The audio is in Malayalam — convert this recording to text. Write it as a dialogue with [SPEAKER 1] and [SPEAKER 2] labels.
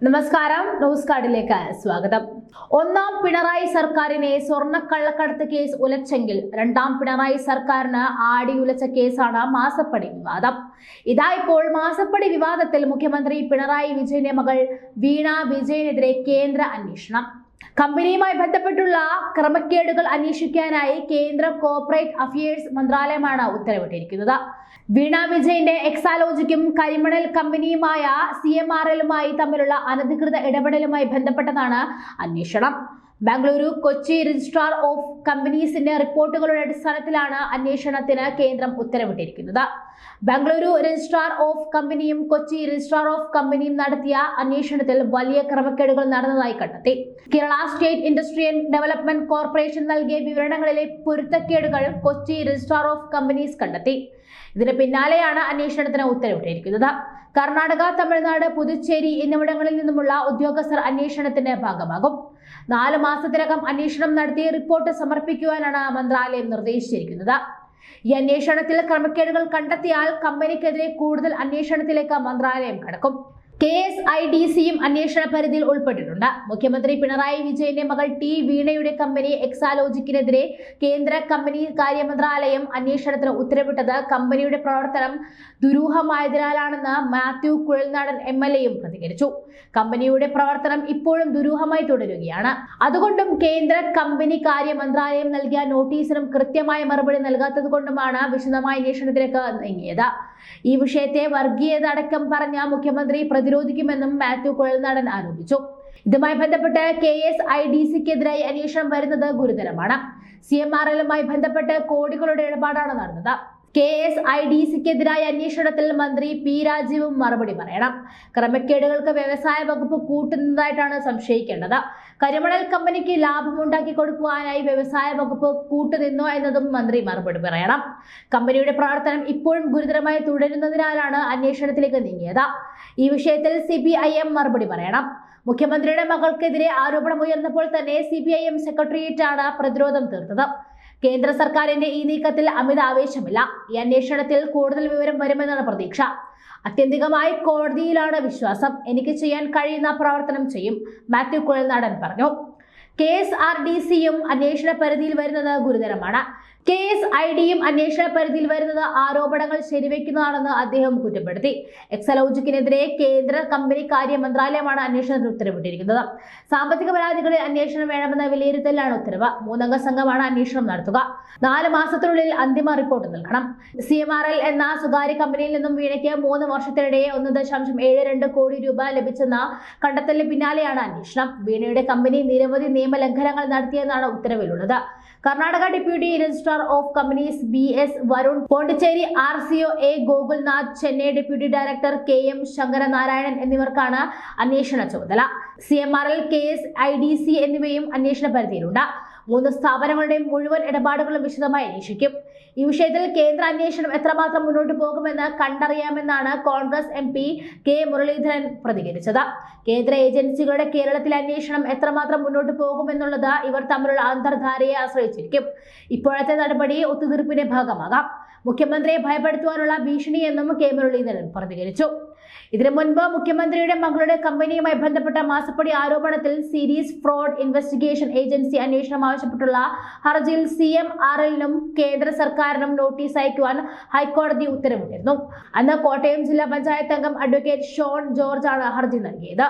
[SPEAKER 1] നമസ്കാരം ന്യൂസ് കാർഡിലേക്ക് സ്വാഗതം. ഒന്നാം പിണറായി സർക്കാരിനെ സ്വർണക്കള്ളക്കടത്ത് കേസ് ഉലച്ചെങ്കിൽ രണ്ടാം പിണറായി സർക്കാരിന് ആടി ഉലച്ച കേസാണ് മാസപ്പടി വിവാദം. ഇതാ ഇപ്പോൾ മാസപ്പടി വിവാദത്തിൽ മുഖ്യമന്ത്രി പിണറായി വിജയന്റെ മകൾ വീണ വിജയനെതിരെ കേന്ദ്ര അന്വേഷണം. കമ്പനിയുമായി ബന്ധപ്പെട്ടുള്ള ക്രമക്കേടുകൾ അന്വേഷിക്കാനായി കേന്ദ്ര കോർപ്പറേറ്റ് അഫയേഴ്സ് മന്ത്രാലയമാണ് ഉത്തരവിട്ടിരിക്കുന്നത്. വീണ വിജയന്റെ എക്സാലോജിക്കും കരിമണൽ കമ്പനിയുമായ സി എം ആർ എല്ലുമായി തമ്മിലുള്ള അനധികൃത ഇടപെടലുമായി ബന്ധപ്പെട്ടതാണ് അന്വേഷണം. ബാംഗ്ലൂരു കൊച്ചി രജിസ്ട്രാർ ഓഫ് കമ്പനീസിന്റെ റിപ്പോർട്ടുകളുടെ അടിസ്ഥാനത്തിലാണ് അന്വേഷണത്തിന് കേന്ദ്രം ഉത്തരവിട്ടിരിക്കുന്നത്. ബാംഗ്ലൂരു രജിസ്ട്രാർ ഓഫ് കമ്പനിയും കൊച്ചി രജിസ്ട്രാർ ഓഫ് കമ്പനിയും നടത്തിയ അന്വേഷണത്തിൽ വലിയ ക്രമക്കേടുകൾ നടന്നതായി കണ്ടെത്തി. Kerala state industrial development corporation നൽകിയ വിവരണങ്ങളിലെ പൊരുത്തക്കേടുകൾ കൊച്ചി രജിസ്ട്രാർ ഓഫ് കമ്പനീസ് കണ്ടെത്തി. ഇതിന് പിന്നാലെയാണ് അന്വേഷണത്തിന് ഉത്തരവിട്ടിരിക്കുന്നത്. കർണാടക തമിഴ്നാട് പുതുച്ചേരി എന്നിവിടങ്ങളിൽ നിന്നുമുള്ള ഉദ്യോഗസ്ഥർ അന്വേഷണത്തിന്റെ ഭാഗമാകും. നാല് മാസത്തിനകം അന്വേഷണം നടത്തി റിപ്പോർട്ട് സമർപ്പിക്കുവാനാണ് മന്ത്രാലയം നിർദ്ദേശിച്ചിരിക്കുന്നത്. ഈ അന്വേഷണത്തിൽ ക്രമക്കേടുകൾ കണ്ടെത്തിയാൽ കമ്പനിക്കെതിരെ കൂടുതൽ അന്വേഷണത്തിലേക്ക് മന്ത്രാലയം കടക്കും. കെ എസ് ഐ ഡി സിയും അന്വേഷണ പരിധിയിൽ ഉൾപ്പെട്ടിട്ടുണ്ട്. മുഖ്യമന്ത്രി പിണറായി വിജയന്റെ മകൾ ടി വീണയുടെ കമ്പനി എക്സാലോജിക്കിനെതിരെ കേന്ദ്ര കമ്പനി കാര്യ മന്ത്രാലയം അന്വേഷണത്തിന് ഉത്തരവിട്ടത് കമ്പനിയുടെ പ്രവർത്തനം ദുരൂഹമായതിനാലാണെന്ന് മാത്യു കുഴൽനാടൻ എം എൽ എയും പ്രതികരിച്ചു. കമ്പനിയുടെ പ്രവർത്തനം ഇപ്പോഴും ദുരൂഹമായി തുടരുകയാണ്. അതുകൊണ്ടും കേന്ദ്ര കമ്പനി കാര്യ മന്ത്രാലയം നൽകിയ നോട്ടീസിനും കൃത്യമായ മറുപടി നൽകാത്തത് കൊണ്ടുമാണ് വിശദമായ അന്വേഷണത്തിലേക്ക് നീങ്ങിയത്. ഈ വിഷയത്തെ വർഗീയത അടക്കം പറഞ്ഞ മുഖ്യമന്ത്രി പ്രതിരോധിക്കുമെന്നും മാത്യു കുഴൽനാടൻ ആരോപിച്ചു. ഇതുമായി ബന്ധപ്പെട്ട് കെ എസ് ഐ ഡി സിക്കെതിരായി അന്വേഷണം വരുന്നത് ഗുരുതരമാണ്. സി എം ആർ എല്ലുമായി ബന്ധപ്പെട്ട് കോടികളുടെ ഇടപാടാണ് നടന്നത്. കെ എസ് ഐ ഡി സിക്കെതിരായ അന്വേഷണത്തിൽ മന്ത്രി പി രാജീവും മറുപടി പറയണം. ക്രമക്കേടുകൾക്ക് വ്യവസായ വകുപ്പ് കൂട്ടുന്നതായിട്ടാണ് സംശയിക്കേണ്ടത്. കരിമണൽ കമ്പനിക്ക് ലാഭമുണ്ടാക്കി കൊടുക്കുവാനായി വ്യവസായ വകുപ്പ് കൂട്ടുനിന്നോ എന്നതും മന്ത്രി മറുപടി പറയണം. കമ്പനിയുടെ പ്രവർത്തനം ഇപ്പോഴും ഗുരുതരമായി തുടരുന്നതിനാലാണ് അന്വേഷണത്തിലേക്ക് നീങ്ങിയത്. ഈ വിഷയത്തിൽ സി ഐ എം മറുപടി പറയണം. മുഖ്യമന്ത്രിയുടെ മകൾക്കെതിരെ ആരോപണം ഉയർന്നപ്പോൾ തന്നെ സി പി ഐ എം സെക്രട്ടേറിയറ്റാണ് പ്രതിരോധം തീർത്തത്. കേന്ദ്ര സർക്കാരിന്റെ ഈ നീക്കത്തിൽ അമിത ആവേശമില്ല. ഈ അന്വേഷണത്തിൽ കൂടുതൽ വിവരം വരുമെന്നാണ് പ്രതീക്ഷ. അത്യന്തികമായി കോടതിയിലാണ് വിശ്വാസം. എനിക്ക് ചെയ്യാൻ കഴിയുന്ന പ്രവർത്തനം ചെയ്യും. മാത്യു കുഴൽനാടൻ പറഞ്ഞു. കെ എസ് ആർ ഡി സിയും അന്വേഷണ പരിധിയിൽ വരുന്നത് ഗുരുതരമാണ്. കെ എസ് ഐ ഡിയും അന്വേഷണ പരിധിയിൽ വരുന്നത് ആരോപണങ്ങൾ ശരിവെക്കുന്നതാണെന്ന് അദ്ദേഹം കുറ്റപ്പെടുത്തി. എക്സലോജിക്കിനെതിരെ കേന്ദ്ര കമ്പനി കാര്യ മന്ത്രാലയമാണ് അന്വേഷണത്തിന് ഉത്തരവിട്ടിരിക്കുന്നത്. സാമ്പത്തിക പരാതികളിൽ അന്വേഷണം വേണമെന്ന വിലയിരുത്തലാണ് ഉത്തരവ്. മൂന്നംഗ സംഘമാണ് അന്വേഷണം നടത്തുക. നാല് മാസത്തിനുള്ളിൽ അന്തിമ റിപ്പോർട്ട് നൽകണം. സി എം ആർ എൽ എന്ന സ്വകാര്യ കമ്പനിയിൽ നിന്നും വീണയ്ക്ക് മൂന്ന് വർഷത്തിനിടെ ഒന്ന് ദശാംശം ഏഴ് രണ്ട് കോടി രൂപ ലഭിച്ചെന്ന കണ്ടെത്തലിന് പിന്നാലെയാണ് അന്വേഷണം. വീണയുടെ കമ്പനി നിരവധി നിയമലംഘനങ്ങൾ നടത്തിയെന്നാണ് ഉത്തരവിലുള്ളത്. Karnataka deputy registrar of companies B S Varun Pondicherry R C O A Gokulnath Chennai deputy director K M Sankaranarayanan എന്നിവർക്കാണ് അന്വേഷണ ചുമതല. C M R L K S I D C എന്നിവയും അന്വേഷണ പരിധിയിലുണ്ട്. മൂന്ന് സ്ഥാപനങ്ങളുടെയും മുഴുവൻ ഇടപാടുകളും വിശദമായി അന്വേഷിക്കും. ഈ വിഷയത്തിൽ കേന്ദ്ര അന്വേഷണം എത്രമാത്രം മുന്നോട്ട് പോകുമെന്ന് കണ്ടറിയാമെന്നാണ് Congress M P K Muraleedharan പ്രതികരിച്ചത്. കേന്ദ്ര ഏജൻസികളുടെ കേരളത്തിലെ അന്വേഷണം എത്രമാത്രം മുന്നോട്ട് പോകുമെന്നുള്ളത് ഇവർ തമ്മിലുള്ള അന്തർധാരയെ ആശ്രയിച്ചിരിക്കും. ഇപ്പോഴത്തെ നടപടി ഒത്തുതീർപ്പിന്റെ ഭാഗമാകാം. മുഖ്യമന്ത്രിയെ ഭയപ്പെടുത്തുവാനുള്ള ഭീഷണിയെന്നും കെ മുരളീധരൻ പ്രതികരിച്ചു. ഇതിനു മുൻപ് മുഖ്യമന്ത്രിയുടെ മകളുടെ കമ്പനിയുമായി ബന്ധപ്പെട്ട മാസപ്പടി ആരോപണത്തിൽ സീരീസ് ഫ്രോഡ് ഇൻവെസ്റ്റിഗേഷൻ ഏജൻസി അന്വേഷണം ആവശ്യപ്പെട്ടുള്ള ഹർജിയിൽ സി എം ആർ എല്ലിനും കേന്ദ്ര സർക്കാരിനും നോട്ടീസ് അയക്കുവാൻ ഹൈക്കോടതി ഉത്തരവിട്ടിരുന്നു. അന്ന് കോട്ടയം ജില്ലാ പഞ്ചായത്ത് അംഗം അഡ്വക്കേറ്റ് ഷോൺ ജോർജ് ആണ് ഹർജി നൽകിയത്.